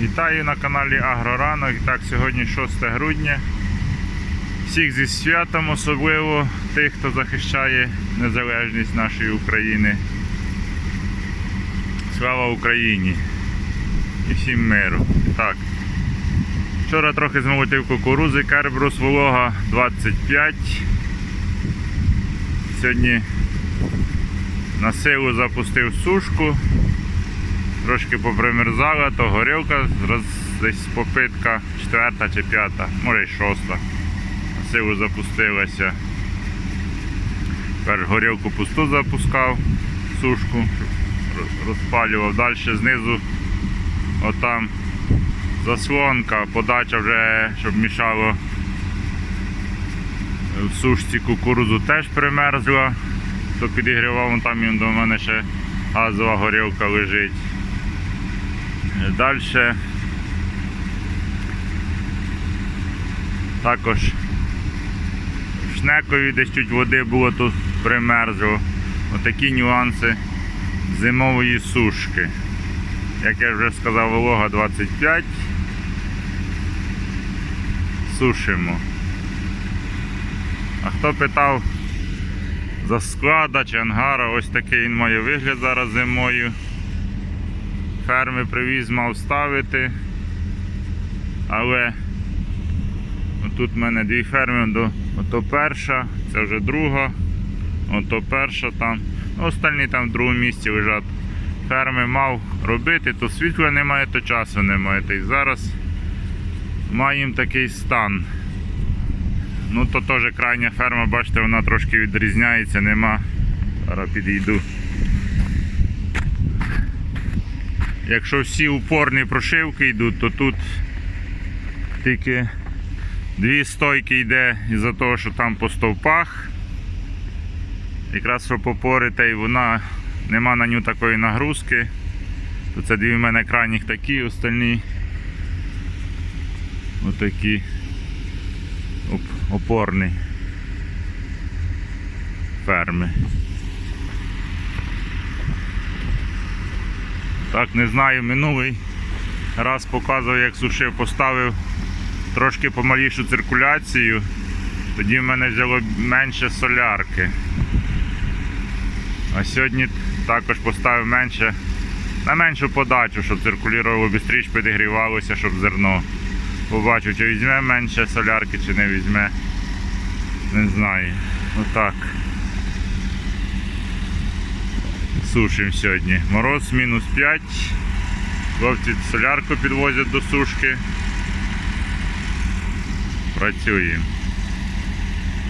Вітаю на каналі Агроранок. Так, сьогодні 6 грудня. Всіх зі святом, особливо тих, хто захищає незалежність нашої України. Слава Україні і всім миру. Так. Вчора трохи змолотив кукурузи, Кербрус волога 25. Сьогодні на силу запустив сушку. Трошки попримерзала, то горілка десь попитка четверта чи п'ята, може й шоста. Силу запустилася. Тепер горілку пусту запускав, сушку, розпалював. Далі знизу отам заслонка, подача вже, щоб мішало в сушці кукурудзу теж примерзла. То підігрівав там до мене ще газова горілка лежить. Далі також в шнекові десь чуть води було тут примерзло. Отакі нюанси зимової сушки. Як я вже сказав, волога 25. Сушимо. А хто питав за склада чи ангара, ось такий він має вигляд зараз зимою ферми привіз, мав ставити. Але тут в мене дві ферми, ото перша, це вже друга, ото перша там. Ну, Остальні там в другому місці лежать. Ферми мав робити, то світла немає, то часу немає. Й зараз маємо такий стан. Ну то теж крайня ферма, бачите, вона трошки відрізняється, нема. Зараз підійду. Якщо всі упорні прошивки йдуть, то тут тільки дві стойки йде із-за того, що там по стовпах. Якраз щоб опорити, і вона нема на нього такої нагрузки. То це дві в мене крайніх такі, остальні отакі оп- опорні ферми. Так, не знаю, минулий раз показував, як сушив, поставив трошки помалішу циркуляцію, тоді в мене взяло менше солярки. А сьогодні також поставив менше, на меншу подачу, щоб циркулювало швидше, підігрівалося, щоб зерно. Побачу, чи візьме менше солярки, чи не візьме. Не знаю. Отак. Сушимо сьогодні. Мороз мінус 5. Хлопці солярку підвозять до сушки. Працюємо.